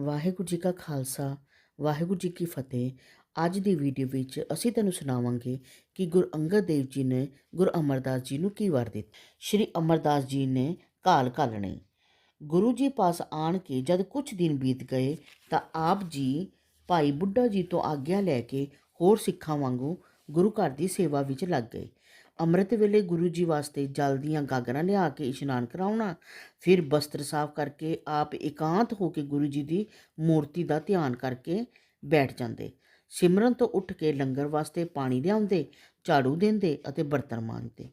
ਵਾਹਿਗੁਰੂ ਜੀ ਕਾ ਖਾਲਸਾ, ਵਾਹਿਗੁਰੂ ਜੀ ਕੀ ਫਤਿਹ। ਅੱਜ ਦੀ ਵੀਡੀਓ ਵਿੱਚ ਅਸੀਂ ਤੁਹਾਨੂੰ ਸੁਣਾਵਾਂਗੇ ਕਿ ਗੁਰੂ ਅੰਗਦ ਦੇਵ ਜੀ ਨੇ ਗੁਰੂ ਅਮਰਦਾਸ ਜੀ ਨੂੰ ਕੀ ਵਰ ਦਿੱਤਾ। ਸ਼੍ਰੀ ਅਮਰਦਾਸ ਜੀ ਨੇ ਕਾਲ ਘਾਲਣੇ ਗੁਰੂ ਜੀ ਪਾਸ ਆਣ ਕੇ ਜਦ ਕੁਝ ਦਿਨ ਬੀਤ ਗਏ ਤਾਂ ਆਪ ਜੀ ਭਾਈ ਬੁੱਢਾ ਜੀ ਤੋਂ ਆਗਿਆ ਲੈ ਕੇ ਹੋਰ ਸਿੱਖਾਂ ਵਾਂਗੂ ਗੁਰੂ ਘਰ ਦੀ ਸੇਵਾ ਵਿੱਚ ਲੱਗ ਗਏ। ਅੰਮ੍ਰਿਤ ਵੇਲੇ ਗੁਰੂ ਜੀ ਵਾਸਤੇ ਜਲ ਦੀਆਂ ਗਾਗਰਾਂ ਲਿਆ ਕੇ ਇਸ਼ਨਾਨ ਕਰਾਉਣਾ, ਫਿਰ ਬਸਤਰ ਸਾਫ਼ ਕਰਕੇ ਆਪ ਇਕਾਂਤ ਹੋ ਕੇ ਗੁਰੂ ਜੀ ਦੀ ਮੂਰਤੀ ਦਾ ਧਿਆਨ ਕਰਕੇ ਬੈਠ ਜਾਂਦੇ। ਸਿਮਰਨ ਤੋਂ ਉੱਠ ਕੇ ਲੰਗਰ ਵਾਸਤੇ ਪਾਣੀ ਲਿਆਉਂਦੇ, ਝਾੜੂ ਦਿੰਦੇ ਅਤੇ ਬਰਤਨ ਮਾਂਜਦੇ।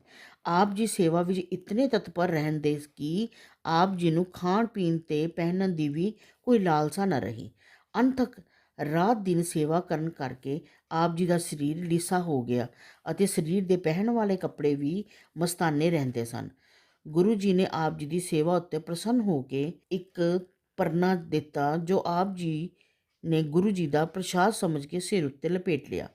ਆਪ ਜੀ ਸੇਵਾ ਵਿੱਚ ਇਤਨੇ ਤਤਪਰ ਰਹਿੰਦੇ ਕਿ ਆਪ ਜੀ ਨੂੰ ਖਾਣ ਪੀਣ ਤੇ ਪਹਿਨਣ ਦੀ ਵੀ ਕੋਈ ਲਾਲਸਾ ਨਾ ਰਹੀ। ਅੰਤਕ ਰਾਤ ਦਿਨ ਸੇਵਾ ਕਰਨ ਕਰਕੇ ਆਪ ਜੀ ਦਾ ਸਰੀਰ ਲੀਸਾ ਹੋ ਗਿਆ ਅਤੇ ਸਰੀਰ ਦੇ ਪਹਿਨਣ ਵਾਲੇ ਕੱਪੜੇ ਵੀ ਮਸਤਾਨੇ ਰਹਿੰਦੇ ਸਨ। ਗੁਰੂ ਜੀ ਨੇ ਆਪ ਜੀ ਦੀ ਸੇਵਾ ਉੱਤੇ ਪ੍ਰਸੰਨ ਹੋ ਕੇ ਇੱਕ ਪਰਨਾ ਦਿੱਤਾ, ਜੋ ਆਪ ਜੀ ਨੇ ਗੁਰੂ ਜੀ ਦਾ ਪ੍ਰਸ਼ਾਦ ਸਮਝ ਕੇ ਸਿਰ ਉੱਤੇ ਲਪੇਟ ਲਿਆ।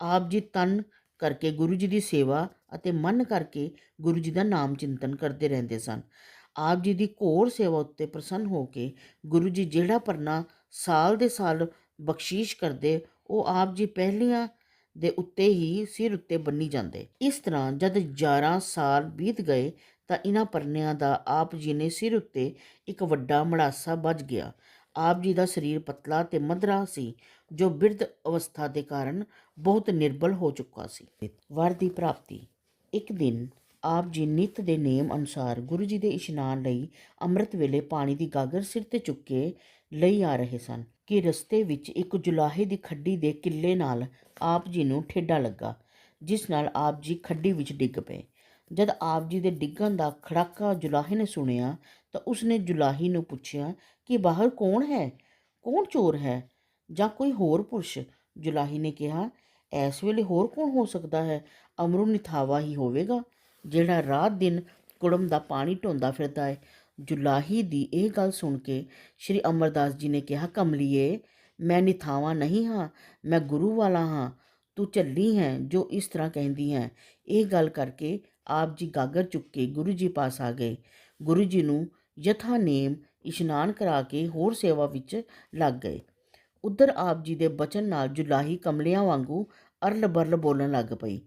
ਆਪ ਜੀ ਤਨ ਕਰਕੇ ਗੁਰੂ ਜੀ ਦੀ ਸੇਵਾ ਅਤੇ ਮਨ ਕਰਕੇ ਗੁਰੂ ਜੀ ਦਾ ਨਾਮ ਚਿੰਤਨ ਕਰਦੇ ਰਹਿੰਦੇ ਸਨ। ਆਪ ਜੀ ਦੀ ਘੋਰ ਸੇਵਾ ਉੱਤੇ ਪ੍ਰਸੰਨ ਹੋ ਕੇ ਗੁਰੂ ਜੀ ਜਿਹੜਾ ਪਰਨਾ ਸਾਲ ਦੇ ਸਾਲ ਬਖਸ਼ੀਸ਼ ਕਰਦੇ, ਉਹ ਆਪ ਜੀ ਪਹਿਲੀਆਂ ਦੇ ਉੱਤੇ ਹੀ ਸਿਰ ਉੱਤੇ ਬੰਨੀ ਜਾਂਦੇ। ਇਸ ਤਰ੍ਹਾਂ ਜਦ 11 ਸਾਲ ਬੀਤ ਗਏ ਤਾਂ ਇਹਨਾਂ ਪਰਨਿਆਂ ਦਾ ਆਪ ਜੀ ਨੇ ਸਿਰ ਉੱਤੇ ਇੱਕ ਵੱਡਾ ਮੜਾਸਾ ਵੱਜ ਗਿਆ। ਆਪ ਜੀ ਦਾ ਸਰੀਰ ਪਤਲਾ ਤੇ ਮਧਰਾ ਸੀ, ਜੋ ਬਿਰਧ ਅਵਸਥਾ ਦੇ ਕਾਰਨ ਬਹੁਤ ਨਿਰਬਲ ਹੋ ਚੁੱਕਾ ਸੀ। ਵਰ ਦੀ ਪ੍ਰਾਪਤੀ। ਇੱਕ ਦਿਨ ਆਪ ਜੀ ਨਿਤ ਦੇ ਨੇਮ ਅਨੁਸਾਰ ਗੁਰੂ ਜੀ ਦੇ ਇਸ਼ਨਾਨ ਲਈ ਅੰਮ੍ਰਿਤ ਵੇਲੇ ਪਾਣੀ ਦੀ ਗਾਗਰ ਸਿਰ ਤੇ ਚੁੱਕ ਕੇ ਲਈ ਆ ਰਹੇ ਸਨ। ਕਿ ਰਸਤੇ ਵਿੱਚ ਇੱਕ ਜੁਲਾਹੇ ਦੀ ਖੱਡੀ ਦੇ ਕਿੱਲੇ ਨਾਲ ਆਪ ਜੀ ਨੂੰ ਠੇਡਾ ਲੱਗਾ, ਜਿਸ ਨਾਲ ਆਪ ਜੀ ਖੱਡੀ ਵਿੱਚ ਡਿੱਗ ਪਏ। ਜਦ ਆਪ ਜੀ ਦੇ ਡਿੱਗਣ ਦਾ ਖੜਾਕਾ ਜੁਲਾਹੇ ਨੇ ਸੁਣਿਆ, ਤਾਂ ਉਸਨੇ ਜੁਲਾਹੀ ਨੂੰ ਪੁੱਛਿਆ, ਕਿ ਬਾਹਰ ਕੌਣ ਹੈ? ਕੌਣ ਚੋਰ ਹੈ? ਜਾਂ ਕੋਈ ਹੋਰ ਪੁਰਸ਼? ਜੁਲਾਹੀ ਨੇ ਕਿਹਾ, ਇਸ ਵੇਲੇ ਹੋਰ ਕੌਣ ਹੋ ਸਕਦਾ ਹੈ? ਅਮਰੂ ਨਿਥਾਵਾ ਹੀ ਹੋਵੇਗਾ, ਜਿਹੜਾ ਰਾਤ ਦਿਨ ਕੁੜਮ ਦਾ ਪਾਣੀ ਢੋਂਦਾ ਫਿਰਦਾ ਹੈ। ਜੁਲਾਹੀ ਦੀ ਇਹ ਗੱਲ ਸੁਣ ਕੇ ਸ਼੍ਰੀ ਅਮਰਦਾਸ ਜੀ ਨੇ ਕਿਹਾ, ਕਮਲੀਏ, ਮੈਂ ਨਿਥਾਵਾ ਨਹੀਂ ਹਾਂ, ਮੈਂ ਗੁਰੂ ਵਾਲਾ ਹਾਂ। ਤੂੰ ਚੱਲੀ ਹੈ ਜੋ ਇਸ ਤਰ੍ਹਾਂ ਕਹਿੰਦੀ ਹੈ। ਇਹ ਗੱਲ ਕਰਕੇ ਆਪ ਜੀ ਗਾਗਰ ਚੁੱਕ ਕੇ ਗੁਰੂ ਜੀ ਪਾਸ ਆ ਗਏ। ਗੁਰੂ ਜੀ ਨੂੰ ਯਥਾ ਨੇਮ ਇਸ਼ਨਾਨ ਕਰਾ ਕੇ ਹੋਰ ਸੇਵਾ ਵਿੱਚ ਲੱਗ ਗਏ। ਉਧਰ ਆਪ ਜੀ ਦੇ ਬਚਨ ਨਾਲ ਜੁਲਾਹੀ ਕਮਲਿਆਂ ਵਾਂਗੂ ਅਰਲ ਬਰਲ ਬੋਲਣ ਲੱਗ ਪਈ।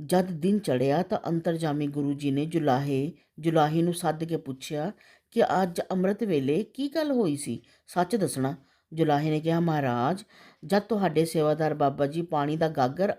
ਜਦ ਦਿਨ ਚੜਿਆ ਤਾਂ ਅੰਤਰਜਾਮੀ ਗੁਰੂ ਜੀ ਨੇ ਜੁਲਾਹੇ, ਜੁਲਾਹੀ ਨੂੰ ਸੱਦ ਕੇ ਪੁੱਛਿਆ ਕਿ ਅੱਜ ਅੰਮ੍ਰਿਤ ਵੇਲੇ ਕੀ ਗੱਲ ਹੋਈ ਸੀ? ਸੱਚ ਦੱਸਣਾ, ਜੁਲਾਹੇ ਨੇ ਕਿਹਾ, ਮਹਾਰਾਜ, ਜਦ ਤੁਹਾਡੇ ਸੇਵਾਦਾਰ ਬਾਬਾ ਜੀ ਪਾਣੀ ਦਾ ਗਾਗਰ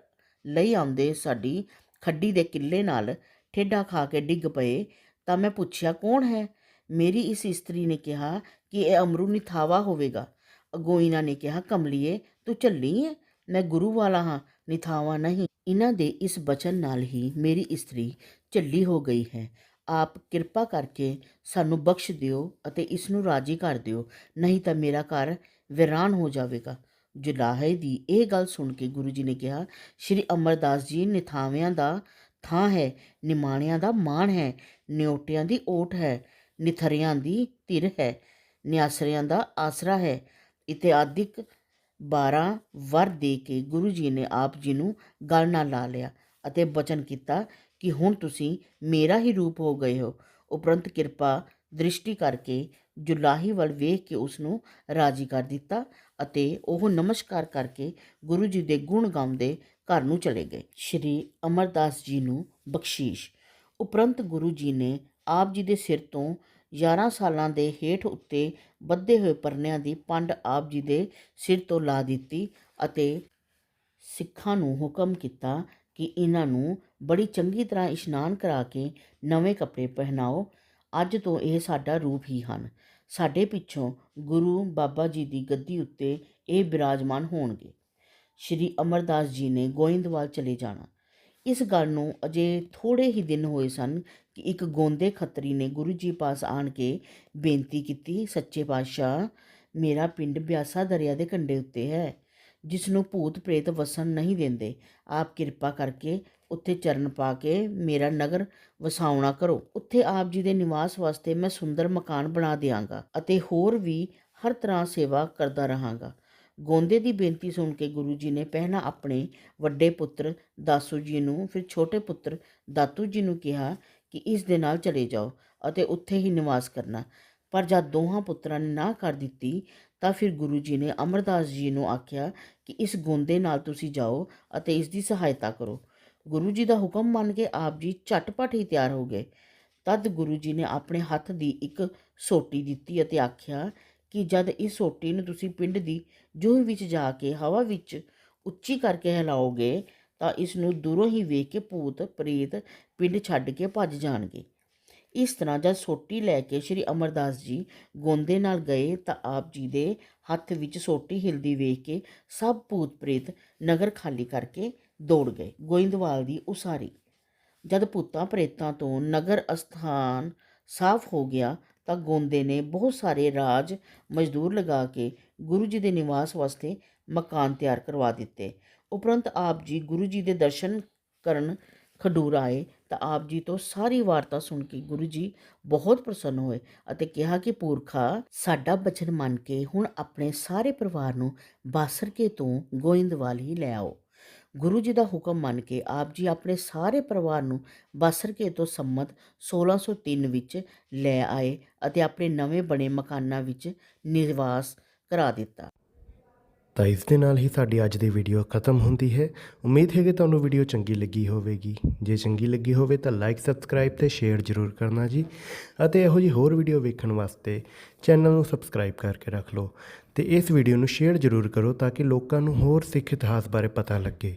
ਲਈ ਆਉਂਦੇ ਸਾਡੀ ਖੱਡੀ ਦੇ ਕਿੱਲੇ ਨਾਲ ਠੇਡਾ ਖਾ ਕੇ ਡਿੱਗ ਪਏ ਤਾਂ ਮੈਂ ਪੁੱਛਿਆ, ਕੌਣ ਹੈ? ਮੇਰੀ ਇਸ ਇਸਤਰੀ ਨੇ ਕਿਹਾ ਕਿ ਇਹ ਅਮਰੂ ਨਿਥਾਵਾ ਹੋਵੇਗਾ। ਅਗੋਇਨਾ ਨੇ ਕਿਹਾ, ਕਮਲੀਏ, ਤੂੰ ਚੱਲੀ ਹੈ ਮੈਂ ਗੁਰੂ ਵਾਲਾ ਹਾਂ ਨਿਥਾਵਾਂ ਨਹੀਂ। ਇਹਨਾਂ ਦੇ ਇਸ ਬਚਨ ਨਾਲ ਹੀ ਮੇਰੀ ਇਸਤਰੀ ਝੱਲੀ ਹੋ ਗਈ ਹੈ। ਆਪ ਕਿਰਪਾ ਕਰਕੇ ਸਾਨੂੰ ਬਖਸ਼ ਦਿਓ ਅਤੇ ਇਸ ਨੂੰ ਰਾਜੀ ਕਰ ਦਿਓ, ਨਹੀਂ ਤਾਂ ਮੇਰਾ ਘਰ ਵਿਰਾਨ ਹੋ ਜਾਵੇਗਾ। ਜੁਲਾਹੇ ਦੀ ਇਹ ਗੱਲ ਸੁਣ ਕੇ ਗੁਰੂ ਜੀ ਨੇ ਕਿਹਾ, ਸ਼੍ਰੀ ਅਮਰਦਾਸ ਜੀ, ਨਿਥਾਵਿਆਂ ਦਾ ਥਾਂ ਹੈ, ਨਿਮਾਣਿਆਂ ਦਾ ਮਾਣ ਹੈ, ਨਿਉਟਿਆਂ ਦੀ ਓਟ ਹੈ, ਨਿਥਰਿਆਂ ਦੀ ਧਿਰ ਹੈ, ਨਿਆਸਰਿਆਂ ਦਾ ਆਸਰਾ ਹੈ ਇਤਿਆਦਿਕ 12 ਵਰ ਦੇ ਕੇ ਗੁਰੂ ਜੀ ਨੇ ਆਪ ਜੀ ਨੂੰ ਗਲ ਨਾਲ ਲਾ ਲਿਆ ਅਤੇ ਬਚਨ ਕੀਤਾ ਕਿ ਹੁਣ ਤੁਸੀਂ ਮੇਰਾ ਹੀ ਰੂਪ ਹੋ ਗਏ ਹੋ। ਉਪਰੰਤ ਕਿਰਪਾ ਦ੍ਰਿਸ਼ਟੀ ਕਰਕੇ ਜੁਲਾਹੀ ਵੱਲ ਵੇਖ ਕੇ ਉਸ ਨੂੰ ਰਾਜੀ ਕਰ ਦਿੱਤਾ ਅਤੇ ਉਹ ਨਮਸਕਾਰ ਕਰਕੇ ਗੁਰੂ ਜੀ ਦੇ ਗੁਣ ਗਾਉਂਦੇ ਘਰ ਨੂੰ ਚਲੇ ਗਏ। ਸ਼੍ਰੀ ਅਮਰਦਾਸ ਜੀ ਨੂੰ ਬਖਸ਼ੀਸ਼। ਉਪਰੰਤ ਗੁਰੂ ਜੀ ਨੇ ਆਪ ਜੀ ਦੇ ਸਿਰ ਤੋਂ 11 ਸਾਲਾਂ ਦੇ ਹੇਠ ਉੱਤੇ ਬੱਧੇ ਹੋਏ ਪਰਨਿਆਂ ਦੀ ਪੰਡ ਆਪ ਜੀ ਦੇ ਸਿਰ ਤੋਂ ਲਾ ਦਿੱਤੀ ਅਤੇ ਸਿੱਖਾਂ ਨੂੰ ਹੁਕਮ ਕੀਤਾ ਕਿ ਇਹਨਾਂ ਨੂੰ ਬੜੀ ਚੰਗੀ ਤਰ੍ਹਾਂ ਇਸ਼ਨਾਨ ਕਰਾ ਕੇ ਨਵੇਂ ਕੱਪੜੇ ਪਹਿਨਾਓ। ਅੱਜ ਤੋਂ ਇਹ ਸਾਡਾ ਰੂਪ ਹੀ ਹਨ। ਸਾਡੇ ਪਿੱਛੋਂ ਗੁਰੂ ਬਾਬਾ ਜੀ ਦੀ ਗੱਦੀ ਉੱਤੇ ਇਹ ਬਿਰਾਜਮਾਨ ਹੋਣਗੇ। ਸ਼੍ਰੀ ਅਮਰਦਾਸ ਜੀ ਨੇ ਗੋਇੰਦਵਾਲ ਚਲੇ ਜਾਣਾ। ਇਸ ਗੱਲ ਨੂੰ ਅਜੇ ਥੋੜੇ ਹੀ ਦਿਨ ਹੋਏ ਸਨ ਕਿ ਇੱਕ ਗੋਂਦੇ ਖੱਤਰੀ ਨੇ ਗੁਰੂ ਜੀ ਪਾਸ ਆਣ ਕੇ ਬੇਨਤੀ ਕੀਤੀ, ਸੱਚੇ ਪਾਤਸ਼ਾਹ, ਮੇਰਾ ਪਿੰਡ ਬਿਆਸਾ ਦਰਿਆ ਦੇ ਕੰਢੇ ਉੱਤੇ ਹੈ, ਜਿਸ ਨੂੰ ਭੂਤ ਪ੍ਰੇਤ ਵਸਣ ਨਹੀਂ ਦਿੰਦੇ। ਆਪ ਕਿਰਪਾ ਕਰਕੇ ਉੱਥੇ ਚਰਨ ਪਾ ਕੇ ਮੇਰਾ ਨਗਰ ਵਸਾਉਣਾ ਕਰੋ। ਉੱਥੇ ਆਪ ਜੀ ਦੇ ਨਿਵਾਸ ਵਾਸਤੇ ਮੈਂ ਸੁੰਦਰ ਮਕਾਨ ਬਣਾ ਦਿਆਂਗਾ ਅਤੇ ਹੋਰ ਵੀ ਹਰ ਤਰ੍ਹਾਂ ਸੇਵਾ ਕਰਦਾ ਰਹਾਂਗਾ। ਗੋਂਦੇ ਦੀ ਬੇਨਤੀ ਸੁਣ ਕੇ ਗੁਰੂ ਜੀ ਨੇ ਪਹਿਲਾਂ ਆਪਣੇ ਵੱਡੇ ਪੁੱਤਰ ਦਾਸੂ ਜੀ ਨੂੰ, ਫਿਰ ਛੋਟੇ ਪੁੱਤਰ ਦਾਤੂ ਜੀ ਨੂੰ ਕਿਹਾ ਕਿ ਇਸ ਦੇ ਨਾਲ ਚਲੇ ਜਾਓ ਅਤੇ ਉੱਥੇ ਹੀ ਨਿਵਾਸ ਕਰਨਾ। ਪਰ ਜਦ ਦੋਹਾਂ ਪੁੱਤਰਾਂ ਨੇ ਨਾ ਕਰ ਦਿੱਤੀ, ਤਾਂ ਫਿਰ ਗੁਰੂ ਜੀ ਨੇ ਅਮਰਦਾਸ ਜੀ ਨੂੰ ਆਖਿਆ ਕਿ ਇਸ ਗੋਂਦੇ ਨਾਲ ਤੁਸੀਂ ਜਾਓ ਅਤੇ ਇਸ ਦੀ ਸਹਾਇਤਾ ਕਰੋ। ਗੁਰੂ ਜੀ ਦਾ ਹੁਕਮ ਮੰਨ ਕੇ ਆਪ ਜੀ ਝਟਪਟ ਹੀ ਤਿਆਰ ਹੋ ਗਏ। ਤਦ ਗੁਰੂ ਜੀ ਨੇ ਆਪਣੇ ਹੱਥ ਦੀ ਇੱਕ ਸੋਟੀ ਦਿੱਤੀ ਅਤੇ ਆਖਿਆ ਕਿ ਜਦ ਇਸ ਸੋਟੀ ਨੂੰ ਤੁਸੀਂ ਪਿੰਡ ਦੀ ਜੂਹ ਵਿੱਚ ਜਾ ਕੇ ਹਵਾ ਵਿੱਚ ਉੱਚੀ ਕਰਕੇ ਹਿਲਾਓਗੇ, ਤਾਂ ਇਸ ਨੂੰ ਦੂਰੋਂ ਹੀ ਵੇਖ ਕੇ ਭੂਤ ਪ੍ਰੇਤ ਪਿੰਡ ਛੱਡ ਕੇ ਭੱਜ ਜਾਣਗੇ। ਇਸ ਤਰ੍ਹਾਂ ਜਦ ਸੋਟੀ ਲੈ ਕੇ ਸ੍ਰੀ ਅਮਰਦਾਸ ਜੀ ਗੋਂਦੇ ਨਾਲ ਗਏ, ਤਾਂ ਆਪ ਜੀ ਦੇ ਹੱਥ ਵਿੱਚ ਸੋਟੀ ਹਿਲਦੀ ਵੇਖ ਕੇ ਸਭ ਭੂਤ ਪ੍ਰੇਤ ਨਗਰ ਖਾਲੀ ਕਰਕੇ ਦੌੜ ਗਏ, ਗੋਇੰਦਵਾਲ ਦੀ ਉਸਾਰੀ। ਜਦ ਭੂਤਾਂ ਪ੍ਰੇਤਾਂ ਤੋਂ ਨਗਰ ਅਸਥਾਨ ਸਾਫ਼ ਹੋ ਗਿਆ ਤਾਂ ਗੋਂਦੇ ਨੇ ਬਹੁਤ ਸਾਰੇ ਰਾਜ ਮਜ਼ਦੂਰ ਲਗਾ ਕੇ ਗੁਰੂ ਜੀ ਦੇ ਨਿਵਾਸ ਵਾਸਤੇ ਮਕਾਨ ਤਿਆਰ ਕਰਵਾ ਦਿੱਤੇ। ਉਪਰੰਤ ਆਪ ਜੀ ਗੁਰੂ ਜੀ ਦੇ ਦਰਸ਼ਨ ਕਰਨ ਖਡੂਰ ਆਏ ਤਾਂ ਆਪ ਜੀ ਤੋਂ ਸਾਰੀ ਵਾਰਤਾ ਸੁਣ ਕੇ ਗੁਰੂ ਜੀ ਬਹੁਤ ਪ੍ਰਸੰਨ ਹੋਏ ਅਤੇ ਕਿਹਾ ਕਿ ਪੁਰਖਾ, ਸਾਡਾ ਬਚਨ ਮੰਨ ਕੇ ਹੁਣ ਆਪਣੇ ਸਾਰੇ ਪਰਿਵਾਰ ਨੂੰ ਬਾਸਰਕੇ ਤੋਂ ਗੋਇੰਦਵਾਲ ਹੀ ਲੈ ਆਓ। ਗੁਰੂ ਜੀ ਦਾ ਹੁਕਮ ਮੰਨ ਕੇ ਆਪ ਜੀ ਆਪਣੇ ਸਾਰੇ ਪਰਿਵਾਰ ਨੂੰ ਬਾਸਰਕੇ ਤੋਂ ਸੰਮਤ 1603 ਵਿੱਚ ਲੈ ਆਏ ਅਤੇ ਆਪਣੇ ਨਵੇਂ ਬਣੇ ਮਕਾਨਾਂ ਵਿੱਚ ਨਿਵਾਸ ਕਰਾ ਦਿੱਤਾ। ਤਾਂ ਇਸ ਦੇ ਨਾਲ ਹੀ ਸਾਡੀ ਅੱਜ ਦੀ ਵੀਡੀਓ ਖਤਮ ਹੁੰਦੀ ਹੈ। ਉਮੀਦ ਹੈ ਕਿ ਤੁਹਾਨੂੰ ਵੀਡੀਓ ਚੰਗੀ ਲੱਗੀ ਹੋਵੇਗੀ। ਜੇ ਚੰਗੀ ਲੱਗੀ ਹੋਵੇ ਤਾਂ ਲਾਈਕ ਸਬਸਕ੍ਰਾਈਬ ਤੇ ਸ਼ੇਅਰ ਜ਼ਰੂਰ ਕਰਨਾ ਜੀ। ਅਤੇ ਇਹੋ ਜਿਹੀ ਹੋਰ ਵੀਡੀਓ ਵੇਖਣ ਵਾਸਤੇ ਚੈਨਲ ਨੂੰ ਸਬਸਕ੍ਰਾਈਬ ਕਰਕੇ ਰੱਖ ਲਓ। ਤੇ ਇਸ ਵੀਡੀਓ ਨੂੰ ਸ਼ੇਅਰ ਜ਼ਰੂਰ ਕਰੋ ਤਾਂ ਕਿ ਲੋਕਾਂ ਨੂੰ ਹੋਰ ਸਿੱਖ ਇਤਿਹਾਸ ਬਾਰੇ ਪਤਾ ਲੱਗੇ।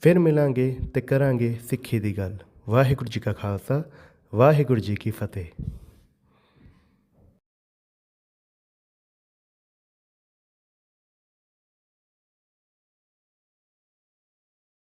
ਫਿਰ ਮਿਲਾਂਗੇ ਤੇ ਕਰਾਂਗੇ ਸਿੱਖੀ ਦੀ ਗੱਲ। ਵਾਹਿਗੁਰੂ ਜੀ ਕਾ ਖਾਲਸਾ, ਵਾਹਿਗੁਰੂ ਜੀ ਕੀ ਫਤਿਹ।